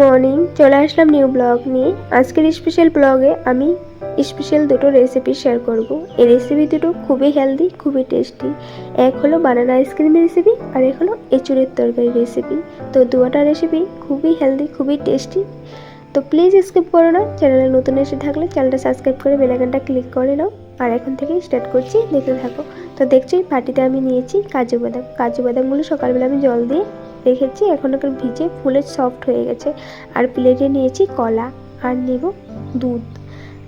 Morning চলে আসলাম new blog নিয়ে। আজকের স্পেশাল ব্লগে আমি স্পেশাল দুটো রেসিপি শেয়ার করব। এই রেসিপি দুটো খুবই হেলদি খুবই টেস্টি এক হলো বানানা আইসক্রিমের রেসিপি আর এক হলো এঁচুড়ের তরকারি রেসিপি তো দুটো রেসিপি খুবই হেলদি খুবই টেস্টি তো প্লিজ স্কিপ করো না চ্যানেলে নতুন এসে থাকলে চ্যানেলটা সাবস্ক্রাইব করে বেলাইকনটা ক্লিক করে নাও। আর এখন থেকে স্টার্ট করছি, দেখতে থাকো। তো দেখছি পাটিতে আমি নিয়েছি কাজু বাদাম। কাজু বাদামগুলো সকালবেলা আমি জল দিয়ে রেখেছি এখন ওকে ভিজে ফুলে সফট হয়ে গেছে। আর প্লেটে নিয়েছি কলা আর নেব দুধ,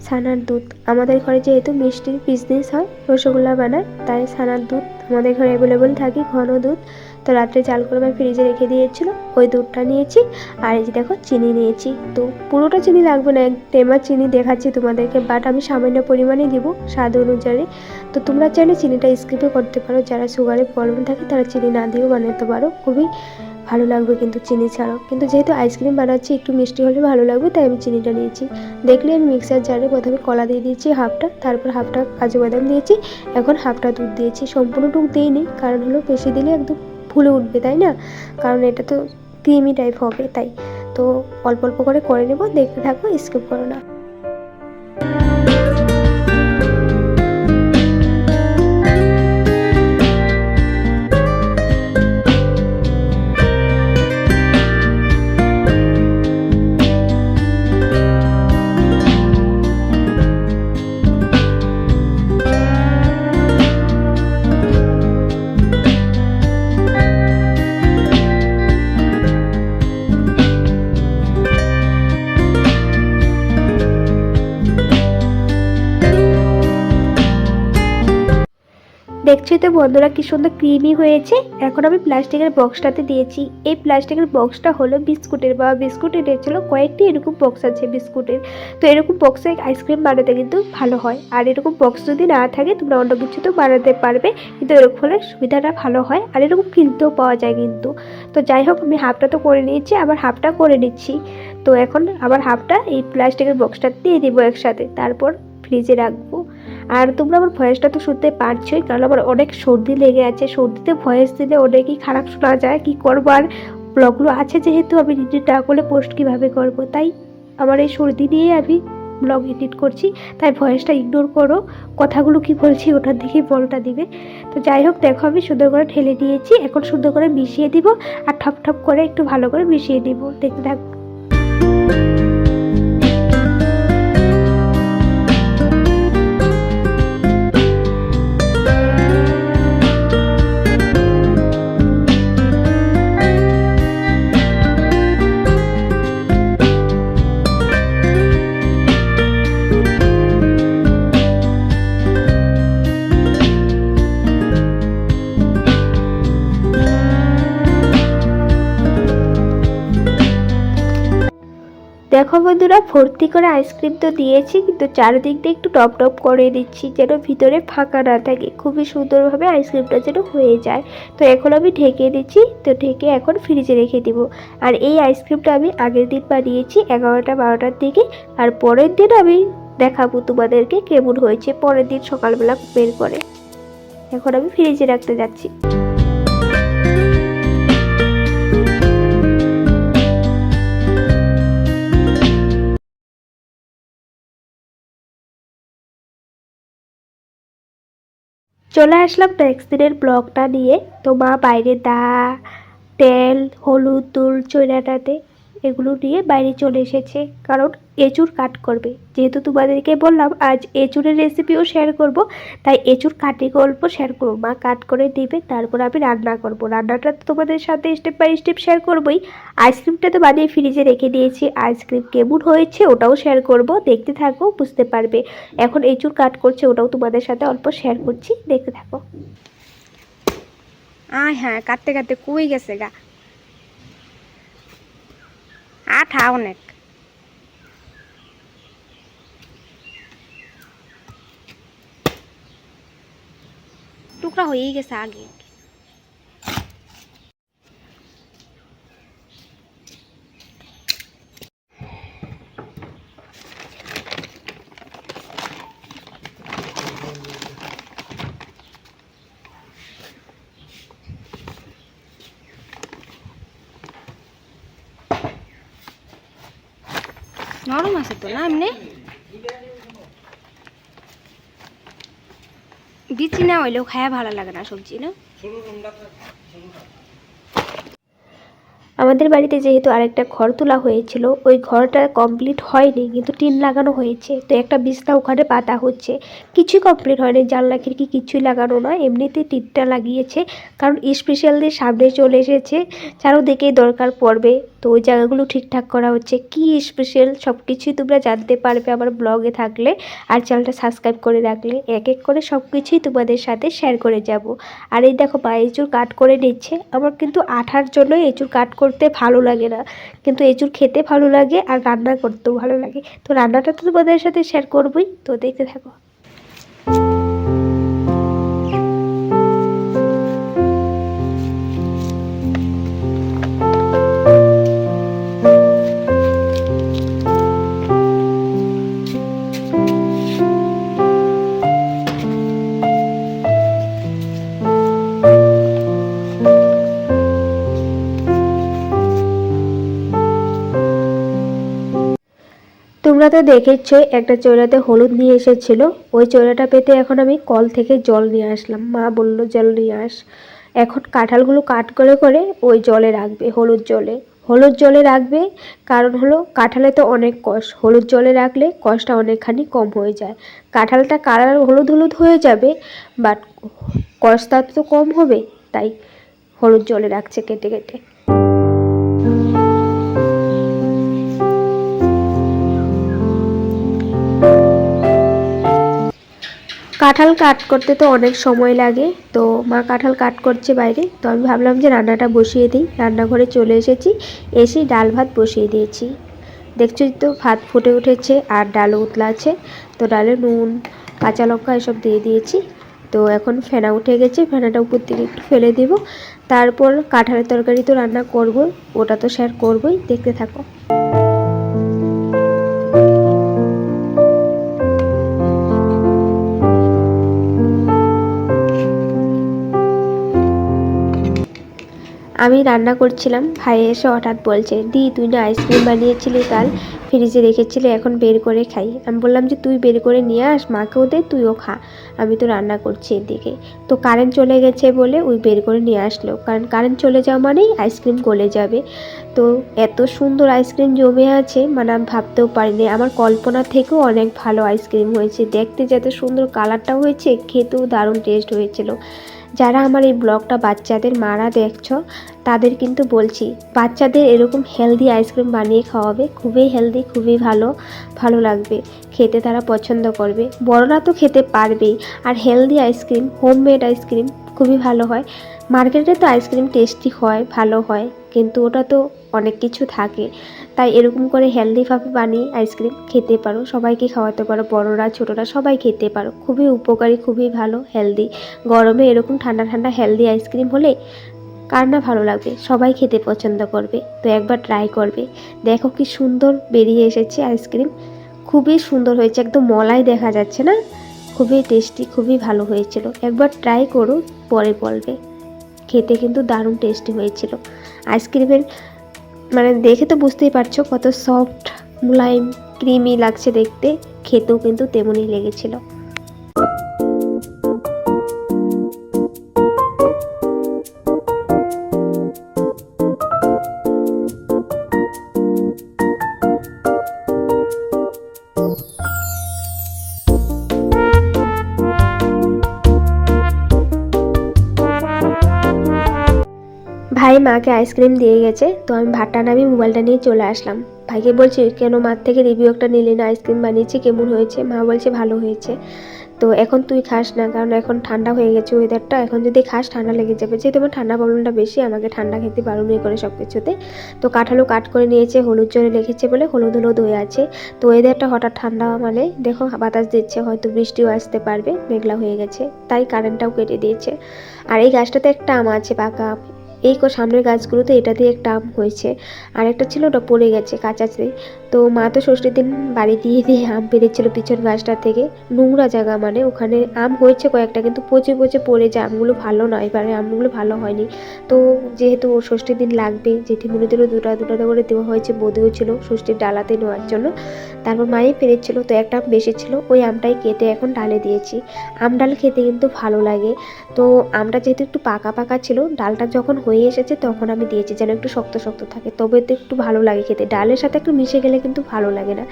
ছানার দুধ। আমাদের ঘরে যেহেতু মিষ্টির বিজনেস হয়, রসগোল্লা বানায়, তাই ছানার দুধ আমাদের ঘরে অ্যাভেলেবল থাকে, ঘন দুধ। তো রাত্রে চাল আমি ফ্রিজে রেখে দিয়েছিল, ওই দুধটা নিয়েছি, আর এই যে দেখো চিনি নিয়েছি। তো পুরোটা চিনি লাগবে না, এক টেমা চিনি দেখাচ্ছি তোমাদেরকে বাট আমি সামান্য পরিমাণে দিব স্বাদ অনুযায়ী। তো তোমরা চাইলে চিনিটা স্কিপও করতে পারো, যারা সুগারের প্রবলেম থাকে তারা চিনি না দিয়েও বানাতে পারো, খুবই ভালো লাগবে কিন্তু চিনি ছাড়াও। কিন্তু যেহেতু আইসক্রিম বানাচ্ছি, একটু মিষ্টি হলে ভালো লাগবে, তাই আমি চিনিটা নিয়েছি। দেখলে আমি মিক্সার জারে প্রথমে কলা দিয়ে দিয়েছি হাফটা, তারপর হাফটা কাজু বাদাম দিয়েছি, এখন হাফটা দুধ দিয়েছি। সম্পূর্ণ সম্পূর্ণটুকু দিইনি, কারণ হলো বেশি দিলে একদম ফুলে উঠবে, তাই না? কারণ এটা তো ক্রিমি টাইপ হবে, তাই। তো অল্প অল্প করে করে নেব, দেখতে থাকো, স্কিপ করো না। তো বন্ধুরা কি সুন্দর ক্রিমি হয়েছে? এখন আমি প্লাস্টিকের বক্সটাতে দিয়েছি। এই প্লাস্টিকের বক্সটা হলো বিস্কুটের বা বিস্কুটের ছিল কয়েকটি এরকম বক্স আছে বিস্কুটের। তো এরকম বক্সে আইসক্রিম বানাতে কিন্তু ভালো হয়। আর এরকম বক্স যদি না থাকে, তোমরা অন্য কিছু তো বানাতে পারবে। কিন্তু এরকম হলে সুবিধাটা ভালো হয়। আর এরকম কিনতেও পাওয়া যায় কিন্তু। তো যাই হোক, আমি হাফটা তো করে নিয়েছি, আবার হাফটা করে নিচ্ছি। তো এখন আবার হাফটা এই প্লাস্টিকের বক্সটা দিয়ে দিব একসাথে। তারপর ফ্রিজে রাখব। আর তোমরা আমার ভয়েসটা তো শুনতে পারছোই, কারণ আমার অনেক সর্দি লেগে আছে। সর্দিতে ভয়েস দিলে অনেকই খারাপ শোনা যায়, কি করব? আর ব্লগগুলো আছে যেহেতু, আমি এডিট না করলে পোস্ট কীভাবে করব? তাই আমার এই সর্দি নিয়ে আমি ব্লগ এডিট করছি। তাই ভয়েসটা ইগনোর করো। কথাগুলো কি বলছি ওটার দিকেই বলটা দিবে। তো যাই হোক, দেখো আমি সুন্দর করে ঠেলে দিয়েছি এখন সুন্দর করে মিশিয়ে দিব আর ঠপ ঠপ করে একটু ভালো করে মিশিয়ে দিব দেখতে থাক। বন্ধুরা ভর্তি করে আইসক্রিম তো দিয়েছি, কিন্তু চারিদিক দিয়ে একটু টপ টপ করে দিচ্ছি, যেন ভিতরে ফাঁকা না থাকে। খুবই সুন্দরভাবে আইসক্রিমটা যেন হয়ে যায়। তো এখন আমি ঢেকে দিচ্ছি, তো ঢেকে এখন ফ্রিজে রেখে দিব। আর এই আইসক্রিমটা আমি আগের দিন বানিয়েছি এগারোটা, বারোটার দিকে। আর পরের দিন আমি দেখাবো তোমাদেরকে কেমন হয়েছে, পরের দিন সকালবেলা বের করে এখন আমি ফ্রিজে রাখতে যাচ্ছি। চলে আসলাম নেক্সট দিনের ব্লগটা নিয়ে। তো মা বাইরে দা তেল হলুদ তুল চৈনাটাতে এগুলো নিয়ে বাইরে চলে এসেছে। কারণ এঁচুর কাট করবে। যেহেতু তোমাদেরকে বললাম, আজ এঁচুরের রেসিপিও শেয়ার করব, তাই এঁচুর কাটে গল্প শেয়ার করব। মা কাট করে দিবে, তারপর আমি রান্না করব। রান্নাটা তো তোমাদের সাথে স্টেপ বাই স্টেপ শেয়ার করবোই। আইসক্রিমটা তো বানিয়ে ফ্রিজে রেখে দিয়েছি। আইসক্রিম কেমন হয়েছে ওটাও শেয়ার করব। দেখতে থাকো, বুঝতে পারবে। এখন এঁচুর কাট করছে, ওটাও তোমাদের সাথে অল্প শেয়ার করছি। দেখতে থাকো। আয় হ্যাঁ কাটতে কাটতে কুই গেছে গা? আঠা অনেক টুকরা হয়েই গেছে আগে নরম আছে তো, না এমনি? বিচি না হইলেও খায়া ভালো লাগে না সবজি, না? আমাদের বাড়িতে যেহেতু আরেকটা ঘর তোলা হয়েছিল, ওই ঘরটা কমপ্লিট হয়নি, কিন্তু টিন লাগানো হয়েছে। তো একটা বিছনা ওখানে পাতা হচ্ছে। কিছুই কমপ্লিট হয়নি, জানলা খিড়কি কিছুই লাগানো না এমনিতে টিনটা লাগিয়েছে, কারণ স্পেশালদের সামনে চলে এসেছে। চারোদিকেই দরকার পড়বে। তো ওই জায়গাগুলো ঠিকঠাক করা হচ্ছে। কি স্পেশাল সব কিছুই তোমরা জানতে পারবে আমার ব্লগে থাকলে। আর চ্যানেলটা সাবস্ক্রাইব করে রাখলে এক এক করে সব কিছুই তোমাদের সাথে শেয়ার করে যাব। আর এই দেখো মা, এঁচুর কাট করে নিচ্ছে। আমার কিন্তু আঠার জন্য এঁচুর কাট করতে ভালো লাগে না। কিন্তু এঁচুর খেতে ভালো লাগে আর রান্না করতেও ভালো লাগে। তো রান্নাটা তো তোমাদের সাথে শেয়ার করবোই। তো দেখতে থাকো। তোমরা তো দেখেছ, একটা চৌরাতে হলুদ নিয়ে এসেছিল। ওই চৌরাটা পেতে এখন আমি কল থেকে জল নিয়ে আসলাম। মা বলল, জল নিয়ে আস। এখন কাঁঠালগুলো কাট করে করে ওই জলে রাখবে, হলুদ জলে। হলুদ জলে রাখবে, কারণ হলো কাঁঠালে তো অনেক কষ। হলুদ জলে রাখলে কষটা অনেকখানি কম হয়ে যায়। কাঁঠালটা কালার হলুদ হলুদ হয়ে যাবে বাট কষটা তো কম হবে, তাই হলুদ জলে রাখছে কেটে কেটে। কাঁঠাল কাট করতে তো অনেক সময় লাগে, তো মা কাঁঠাল কাট করছে বাইরে, তো আমি ভাবলাম যে রান্নাটা বসিয়ে দিই। রান্নাঘরে চলে এসেছি, এসে ডাল ভাত বসিয়ে দিয়েছি। দেখছ তো ভাত ফুটে উঠেছে আর ডালও উতলা আছে, তো ডালে নুন, কাঁচা লঙ্কা এসব দিয়ে দিয়েছি। তো এখন ফেনা উঠে গেছে, ফেনাটা উপর থেকে একটু ফেলে দেব। তারপর কাঁঠালের তরকারি তো রান্না করব ওটা তো শেয়ার করবই, দেখতে থাকো। আমি রান্না করছিলাম। ভাই এসে হঠাৎ বলছে, দি, তুই না আইসক্রিম বানিয়েছিলি কাল। ফ্রিজে রেখেছিলি, এখন বের করে খাই। আমি বললাম যে, তুই বের করে নিয়ে আস, মাকেও দে, তুইও খা। আমি তো রান্না করছি এদিকে। তো কারেন্ট চলে গেছে বলে ওই বের করে নিয়ে আসলো। কারণ কারেন্ট চলে যাওয়া মানেই আইসক্রিম গলে যাবে। তো এত সুন্দর আইসক্রিম জমে আছে মানে আমি ভাবতেও পারিনি। আমার কল্পনা থেকেও অনেক ভালো আইসক্রিম হয়েছে। দেখতে যত সুন্দর কালারটা হয়েছে, খেতেও দারুণ টেস্ট হয়েছিল। যারা আমার এই ব্লগটা বাচ্চাদের মারা দেখছ, তাদের কিন্তু বলছি, বাচ্চাদের এরকম হেলদি আইসক্রিম বানিয়ে খাওয়াবে, খুবই হেলদি খুবই ভালো ভালো লাগবে। খেতে তারা পছন্দ করবে। বড়রা তো খেতে পারবেই। আর healthy ice cream homemade ice cream খুবই ভালো হয়। মার্কেটে তো আইসক্রিম টেস্টি হয়, ভালো হয়। কিন্তু ওটা তো অনেক কিছু থাকে। তাই এরকম করে হেলদিভাবে বানিয়ে আইসক্রিম খেতে পারো। সবাইকে খাওয়াতে পারো, বড়রা, ছোটরা, সবাই খেতে পারো। খুবই উপকারী, খুবই ভালো হেলদি গরমে এরকম ঠান্ডা ঠান্ডা হেলদি আইসক্রিম হলে কার না ভালো লাগবে? সবাই খেতে পছন্দ করবে। তো একবার ট্রাই করবে। দেখো কি সুন্দর বেরিয়ে এসেছে আইসক্রিম খুবই সুন্দর হয়েছে, একদম মলাই দেখা যাচ্ছে না? খুবই টেস্টি খুবই ভালো হয়েছিল। একবার ট্রাই করো, পরে বলবে। খেতে কিন্তু দারুণ টেস্টি হয়েছিল। আইসক্রিমের মানে দেখে তো বুঝতেই পারছ কত সফট মুলায়ম ক্রিমি লাগছে দেখতে, খেতেও কিন্তু তেমনই লেগেছিল। মাকে আইসক্রিম দিয়ে গেছে, তো আমি ভাতটা নামিয়ে মোবাইলটা নিয়ে চলে আসলাম। ভাইকে বলছি, কেন মার থেকে রিভিউ একটা নিলি না? আইসক্রিম বানিয়েছি, কেমন হয়েছে? মা বলছে, ভালো হয়েছে। তো এখন তুই খাস না, কারণ এখন ঠান্ডা হয়ে গেছে ওয়েদারটা এখন যদি খাস, ঠান্ডা লেগে যাবে। যেহেতু আমার ঠান্ডা প্রবলেমটা বেশি, আমাকে ঠান্ডা খেতে বারণই করে সব কিছুতে তো কাঁঠালও কাট করে নিয়েছে, হলুদ জলে রেখেছে বলে হলুদ হলুদ হয়ে আছে। তো ওয়েদারটা হঠাৎ ঠান্ডা মানে দেখো, বাতাস দিচ্ছে, হয়তো বৃষ্টিও আসতে পারবে, মেঘলা হয়ে গেছে, তাই কারেন্টটাও কেটে দিয়েছে। আর এই গাছটাতে একটা আম আছে, পাকা এই সামনের গাছগুলোতে এটা দিয়ে একটা আম হয়েছে। আর একটা ছিল ওটা পড়ে গেছে কাঁচাতে তো মা তো ষষ্ঠীর দিন বাড়ি দিয়ে দিয়ে আম পেরেছিল পিছন গাছটা থেকে। নোংরা জায়গা মানে ওখানে আম হয়েছে কয়েকটা, কিন্তু পচে পচে পড়ে যায়। আমগুলো ভালো নয়, এবারে আমগুলো ভালো হয়নি। তো যেহেতু ওর ষষ্ঠীর দিন লাগবে জেঠিমুনিদেরও দুটা দুটা করে দেওয়া হয়েছে, বদিও ছিল ষষ্ঠীর ডালাতে নেওয়ার জন্য। তারপর মাই পেরেছিল, তো একটা আম বেশি ছিল ওই আমটাই কেটে এখন ডালে দিয়েছি। আম ডাল খেতে কিন্তু ভালো লাগে। তো আমটা যেহেতু একটু পাকা পাকা ছিল, ডালটা যখন হয়ে এসেছে, তখন আমি দিয়েছি, যেন একটু শক্ত শক্ত থাকে। তবে তো একটু ভালো লাগে খেতে। ডালের সাথে একটু মিশে গেলে কিন্তু ভালো লাগে না।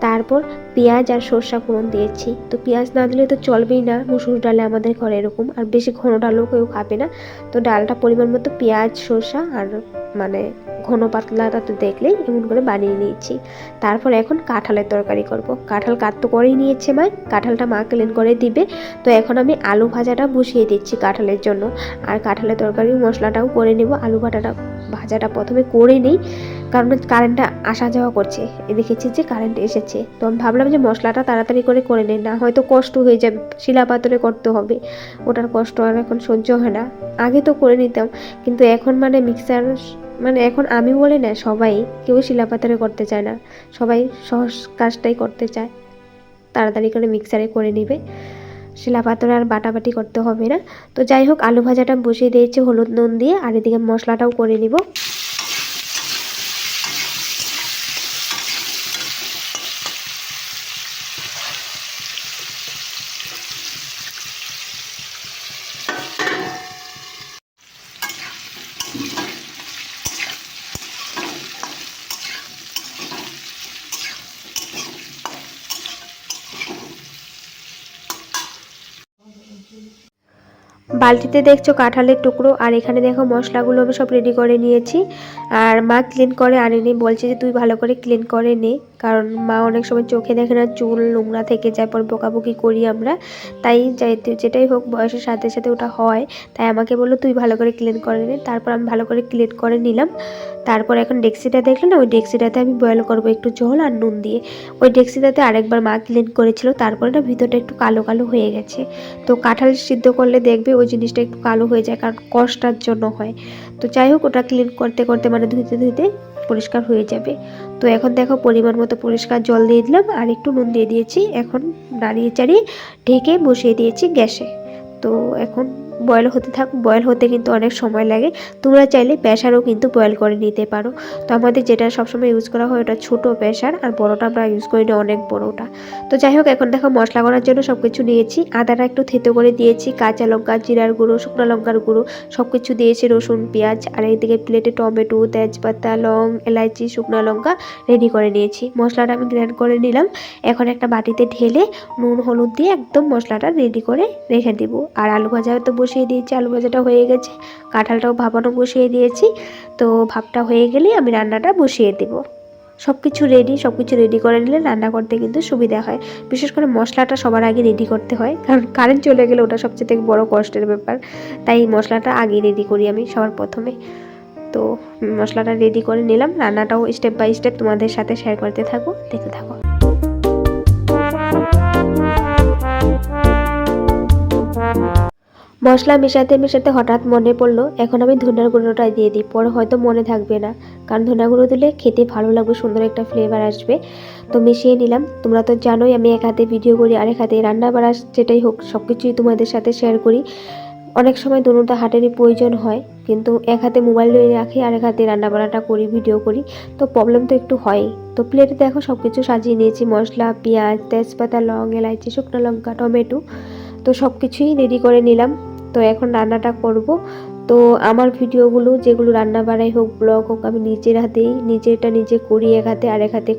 তারপর পেঁয়াজ আর সর্ষা ফোড়ন দিয়েছি। তো পেঁয়াজ না দিলে তো চলবেই না। মুসুর ডালে আমাদের ঘরে এরকম। আর বেশি ঘন ডালও কেউ খাবে না। তো ডালটা পরিমাণ মতো পেঁয়াজ, সর্ষা আর মানে ঘন পাতলাটা তো দেখলেই এমন করে বানিয়ে নিয়েছি। তারপর এখন কাঁঠালের তরকারি করব। কাঁঠাল কাট তো করেই নিয়েছে মা। কাঁঠালটা মা ক্লিন করে দিবে। তো এখন আমি আলু ভাজাটা বসিয়ে দিচ্ছি কাঁঠালের জন্য। আর কাঁঠালের তরকারি মশলাটাও করে নেব। আলু ভাটাটা, ভাজাটা প্রথমে করে নিই। কারণ কারেন্টটা আসা যাওয়া করছে। এ দেখেছি যে কারেন্ট এসেছে। তো আমি ভাবলাম যে মশলাটা তাড়াতাড়ি করে করে নিই। না হয়তো কষ্ট হয়ে যাবে। শিলা পাথরে করতে হবে। ওটার কষ্ট আর এখন সহ্য হয় না। আগে তো করে নিতাম। কিন্তু এখন মানে মিক্সার মানে এখন আমি বলে না, সবাই কেউ শিলাপাতারে করতে চায় না। সবাই সহজ কাজটাই করতে চায়। তাড়াতাড়ি করে মিক্সারে করে নেবে। শিলা শিলাপাতরে আর বাটাবাটি করতে হবে না। তো যাই হোক, আলু ভাজাটা বসিয়ে দিয়েছি, হলুদ নুন দিয়ে, আর এদিকে মশলাটাও করে নিব। বালতিতে দেখছ কাঁঠালের টুকরো, আর এখানে দেখো মশলাগুলো আমি সব রেডি করে নিয়েছি। আর মা ক্লিন করে আনেনি, বলছে যে তুই ভালো করে ক্লিন করে নে, কারণ মা অনেক সময় চোখে দেখে না, চুল নোংরা থেকে যায়, পর বকাবকি করি আমরা। তাই যাইতে যেটাই হোক বয়সের সাথে সাথে ওটা হয়, তাই আমাকে বলল তুই ভালো করে ক্লিন করে নে, তারপর আমি ভালো করে ক্লিন করে নিলাম। তারপর এখন ডেক্সিটা দেখলে না, ওই ডেক্সিটাতে আমি বয়েল করব একটু জল আর নুন দিয়ে। ওই ডেক্সিটাতে আরেকবার মা ক্লিন করেছিল, তারপরে না ভিতরটা একটু কালো কালো হয়ে গেছে। তো কাঁঠাল সিদ্ধ করলে দেখবে ওই জিনিসটা একটু কালো হয়ে যায়, কারণ কষ্টার জন্য হয়। তো যাই হোক, ওটা ক্লিন করতে করতে মানে ধুইতে ধুইতে পরিষ্কার হয়ে যাবে। তো এখন দেখো পরিমাণ মতো পরিষ্কার জল দিয়ে দিলাম আর একটু নুন দিয়ে দিয়েছি। এখন নাড়িয়ে চাড়িয়ে ঢেকে বসিয়ে দিয়েছি গ্যাসে। তো এখন বয়েল হতে থাক বয়েল হতে কিন্তু অনেক সময় লাগে। তোমরা চাইলে প্রেশারও কিন্তু বয়েল করে নিতে পারো। তো আমাদের যেটা সবসময় ইউজ করা হয় ওটা ছোটো প্রেশার আর বড়োটা আমরা ইউজ করি না অনেক বড়োটা। তো যাই হোক, এখন দেখো মশলা করার জন্য সব কিছু নিয়েছি। আদাটা একটু থেতো করে দিয়েছি, কাঁচা লঙ্কা, জিরার গুঁড়ো, শুকনো লঙ্কার গুঁড়ো সব কিছু দিয়েছি, রসুন, পেঁয়াজ, আর এইদিকে প্লেটে টমেটো, তেজপাতা, লং, এলাইচি, শুকনো লঙ্কা রেডি করে নিয়েছি। মশলাটা আমি গ্রাইন্ড করে নিলাম। এখন একটা বাটিতে ঢেলে নুন, হলুদ দিয়ে একদম মশলাটা রেডি করে রেখে দেবো। আর আলু ভাজা তো বসিয়ে দিয়েছি, আলু ভাজাটা হয়ে গেছে। কাঁঠালটাও ভাপানো বসিয়ে দিয়েছি। তো ভাপটা হয়ে গেলেই আমি রান্নাটা বসিয়ে দেবো। সব কিছু রেডি সব কিছু রেডি করে নিলে রান্না করতে কিন্তু সুবিধা হয়। বিশেষ করে মশলাটা সবার আগে রেডি করতে হয়, কারণ কারেন্ট চলে গেলে ওটা সবচেয়ে থেকে বড় কষ্টের ব্যাপার। তাই মশলাটা আগে রেডি করি আমি সবার প্রথমে। তো মশলাটা রেডি করে নিলাম। রান্নাটাও স্টেপ বাই স্টেপ তোমাদের সাথে শেয়ার করতে থাকো দেখতে থাকো। মশলা মেশাতে মেশাতে হঠাৎ মনে পড়ল, এখন আমি ধনিয়ার গুঁড়োটা দিয়ে দিই, পরে হয়তো মনে থাকবে না। কারণ ধনিয়া গুঁড়ো দিলে খেতে ভালো লাগবে, সুন্দর একটা ফ্লেভার আসবে। তো মিশিয়ে নিলাম। তোমরা তো জানোই আমি এক হাতে ভিডিও করি, আরেক হাতে রান্না বাড়া যেটাই হোক সব কিছুই তোমাদের সাথে শেয়ার করি। অনেক সময় দুটো হাটেরই প্রয়োজন হয়, কিন্তু এক হাতে মোবাইল নিয়ে রাখি আর এক হাতে রান্না বান্নাটা করি ভিডিও করি। তো প্রবলেম তো একটু হয়ই। তো প্লেটে দেখো সব কিছু সাজিয়ে নিয়েছি, মশলা, পেঁয়াজ, তেজপাতা, লং, এলাইচি, শুকনো লঙ্কা, টমেটো। তো সব কিছুই রেডি করে নিলাম। তো এখন রান্নাটা করব। তো আমার ভিডিওগুলো যেগুলো রান্না বাড়াই হোক, ব্লগ হোক, আমি নিজের হাতেই, নিজেরটা নিজে করি এক হাতে আর এক হাতে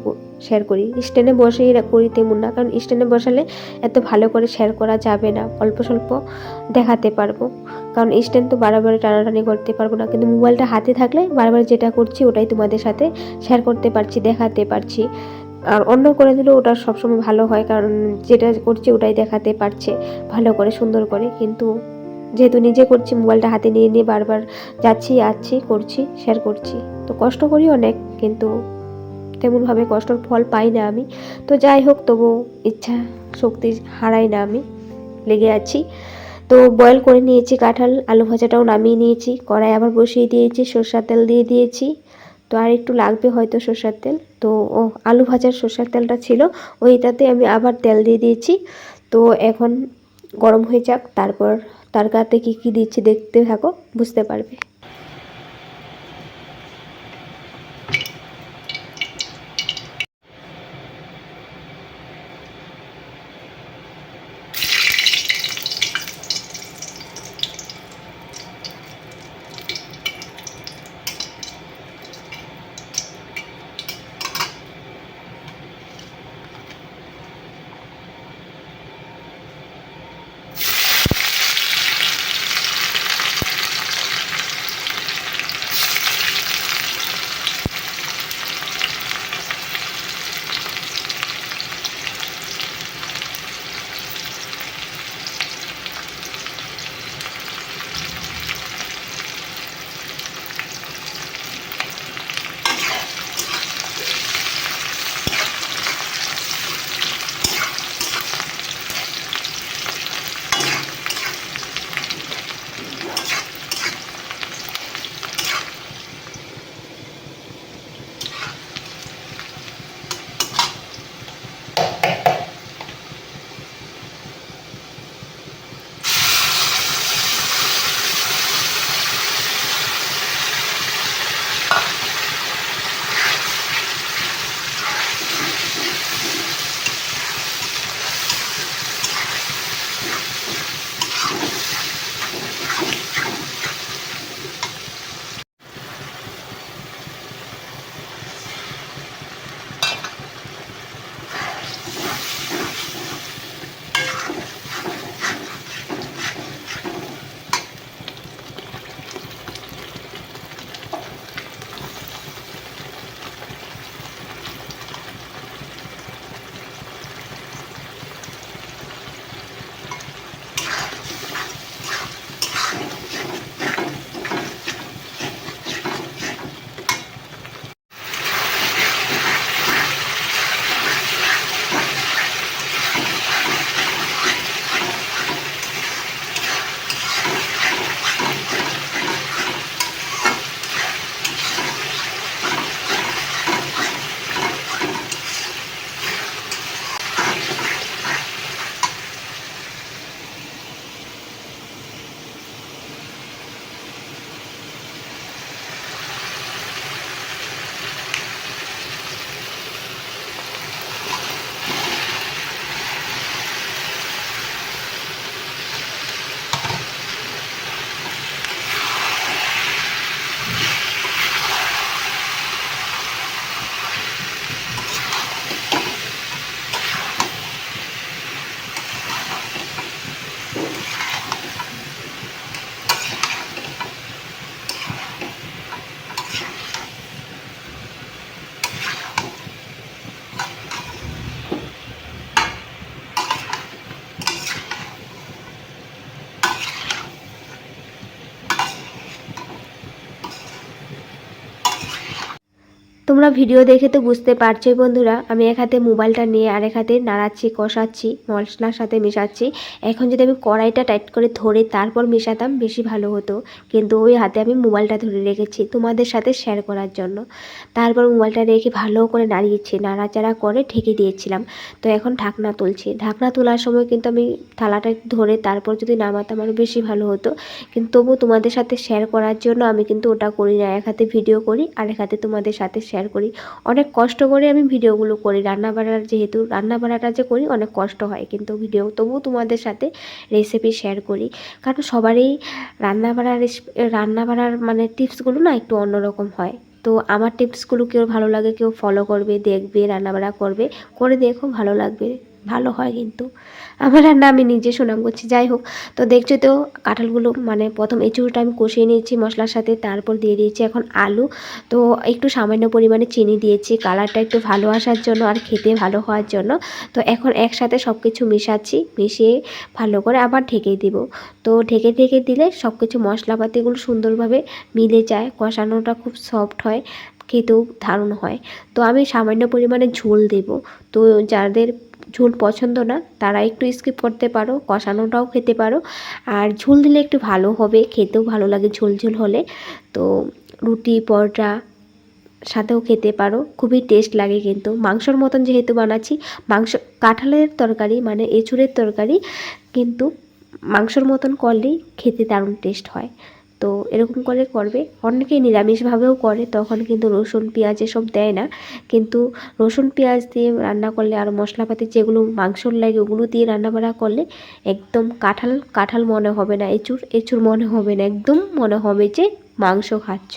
শেয়ার করি। স্ট্যান্ডে বসেই করি তেমন না, কারণ স্ট্যান্ডে বসালে এত ভালো করে শেয়ার করা যাবে না। অল্প স্বল্প দেখাতে পারব। কারণ স্ট্যান্ড তো বারবার টানাটানি করতে পারব না, কিন্তু মোবাইলটা হাতে থাকলে বারবার যেটা করছি ওটাই তোমাদের সাথে শেয়ার করতে পারছি, দেখাতে পারছি। আর অন্য করে দিলেও ওটা সবসময় ভালো হয়, কারণ যেটা করছি ওটাই দেখাতে পারছে, ভালো করে, সুন্দর করে। কিন্তু যেহেতু নিজে করছি, মোবাইলটা হাতে নিয়ে নিয়ে বারবার যাচ্ছি আসছি করছি শেয়ার করছি। তো কষ্ট করি অনেক, কিন্তু তেমনভাবে কষ্টর ফল পাই না আমি। তো যাই হোক, তবু ইচ্ছা শক্তি হারাই না আমি, লেগে আছি। তো বয়েল করে নিয়েছি কাঁঠাল, আলু ভাজাটাও নামিয়ে নিয়েছি, কড়াই আবার বসিয়ে দিয়েছি, সর্ষার তেল দিয়ে দিয়েছি। তো আর একটু লাগবে হয়তো সর্ষার তেল। তো ও, আলু ভাজার সর্ষার তেলটা ছিল, ওইটাতে আমি আবার তেল দিয়ে দিয়েছি। তো এখন গরম হয়ে যাক, তারপর তার গাতে কী কী দিচ্ছে দেখতে থাকো বুঝতে পারবে। তোমরা ভিডিও দেখে তো বুঝতে পারছোই বন্ধুরা, আমি এক হাতে মোবাইলটা নিয়ে আরেক হাতে নাড়াচ্ছি, কষাচ্ছি, মশলার সাথে মেশাচ্ছি। এখন যদি আমি কড়াইটা টাইট করে ধরে তারপর মেশাতাম, বেশি ভালো হতো। কিন্তু ওই হাতে আমি মোবাইলটা ধরে রেখেছি তোমাদের সাথে শেয়ার করার জন্য। তারপর মোবাইলটা রেখে ভালো করে নাড়িয়েছি, নাড়াচাড়া করে ঢেকে দিয়েছিলাম। তো এখন ঢাকনা তুলছি। ঢাকনা তোলার সময় কিন্তু আমি থালাটা ধরে তারপর যদি নামাতাম আরও বেশি ভালো হতো। কিন্তু তবু তোমাদের সাথে শেয়ার করার জন্য আমি কিন্তু ওটা করি না। এক হাতে ভিডিও করি আর এক হাতে তোমাদের সাথে শেয়ার করি। অনেক কষ্ট করে আমি ভিডিওগুলো করি। রান্না বান্নার যেহেতু রান্না বান্নাটা যে করি, অনেক কষ্ট হয়। কিন্তু ভিডিও তবু তোমাদের সাথে রেসিপি শেয়ার করি। কারণ সবারই রান্না বান্নার রান্না বান্নার মানে টিপসগুলো না একটু অন্যরকম হয়। তো আমার টিপসগুলো কেউ ভালো লাগে, কেউ ফলো করবে, দেখবে, রান্নাবাড়া করবে, করে দেখো, ভালো লাগবে। ভালো হয় কিন্তু। আমার রান্না আমি নিজে সুনাম করছি। যাই হোক, তো দেখছ তো, কাঁঠালগুলো মানে প্রথম এঁচুড়টা আমি কষিয়ে নিয়েছি মশলার সাথে, তারপর দিয়ে দিয়েছি এখন আলু। তো একটু সামান্য পরিমাণে চিনি দিয়েছি, কালারটা একটু ভালো আসার জন্য আর খেতে ভালো হওয়ার জন্য। তো এখন একসাথে সব কিছু মিশাচ্ছি, মিশিয়ে ভালো করে আবার ঢেকে দিব। তো ঢেকে ঢেকে দিলে সব কিছু মশলাপাতিগুলো সুন্দরভাবে মিলে যায়, কষানোটা খুব সফট হয়, খেতেও দারুণ হয়। তো আমি সামান্য পরিমাণে ঝোল দেব। তো যাদের ঝোল পছন্দ না, তারা একটু স্কিপ করতে পারো, কষানোটাও খেতে পারো। আর ঝোল দিলে একটু ভালো হবে, খেতেও ভালো লাগে ঝোল ঝোল হলে। তো রুটি, পরোটা সাথেও খেতে পারো, খুবই টেস্ট লাগে কিন্তু। মাংসর মতন যেহেতু বানাচ্ছি, মাংস, কাঁঠালের তরকারি মানে এঁচুড়ের তরকারি, কিন্তু মাংসর মতন করলেই খেতে দারুণ টেস্ট হয়। তো এরকম করে করবে। অনেকে নিরামিষভাবেও করে, তখন কিন্তু রসুন, পেঁয়াজ এসব দেয় না। কিন্তু রসুন, পেঁয়াজ দিয়ে রান্না করলে আর মশলাপাতি যেগুলো মাংসর লাগে ওগুলো দিয়ে রান্না বান্না করলে একদম কাঁঠাল কাঁঠাল মনে হবে না, এঁচুর এঁচুর মনে হবে না, একদম মনে হবে যে মাংস খাচ্ছ।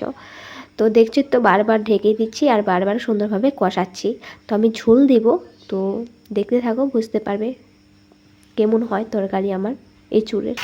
তো দেখছি তো বারবার ঢেকে দিচ্ছি আর বারবার সুন্দরভাবে কষাচ্ছি। তো আমি ঝোল দিব, তো দেখতে থাকো, বুঝতে পারবে কেমন হয় তরকারি আমার এঁচুড়ের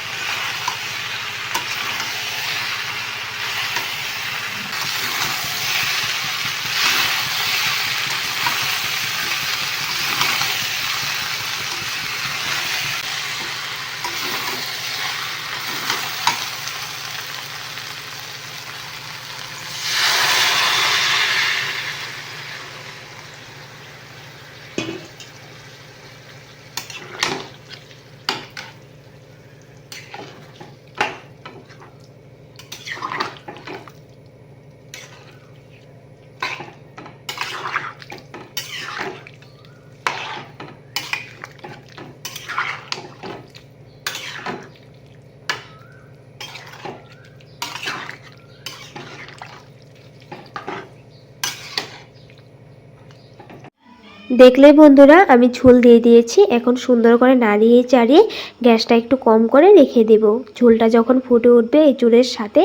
দেখলে বন্ধুরা, আমি ঝোল দিয়ে দিয়েছি। এখন সুন্দর করে নাড়িয়ে চাড়িয়ে গ্যাসটা একটু কম করে রেখে দেব। ঝোলটা যখন ফুটে উঠবে, এই চুলের সাথে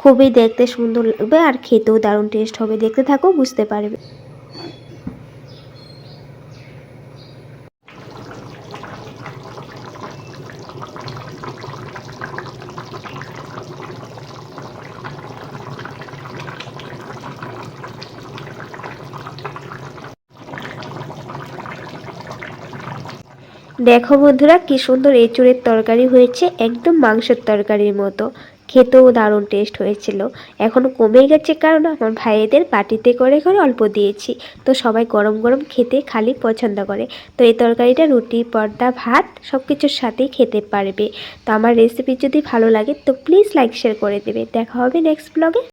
খুবই দেখতে সুন্দর লাগবে আর খেতেও দারুণ টেস্ট হবে। দেখতে থাকো, বুঝতে পারবে। দেখো বন্ধুরা, কি সুন্দর এঁচুড়ের তরকারি হয়েছে, একদম মাংসের তরকারির মতো। খেতেও দারুণ টেস্ট হয়েছিল। এখন কমে গেছে কারণ আমার ভাইয়েদের পাটিতে করে করে অল্প দিয়েছি। তো সবাই গরম গরম খেতে খালি পছন্দ করে। তো এই তরকারিটা রুটি পর্দা ভাত সব কিছুর সাথেই খেতে পারবে। তো আমার রেসিপি যদি ভালো লাগে তো প্লিজ লাইক শেয়ার করে দেবে। দেখা হবে নেক্সট ব্লগে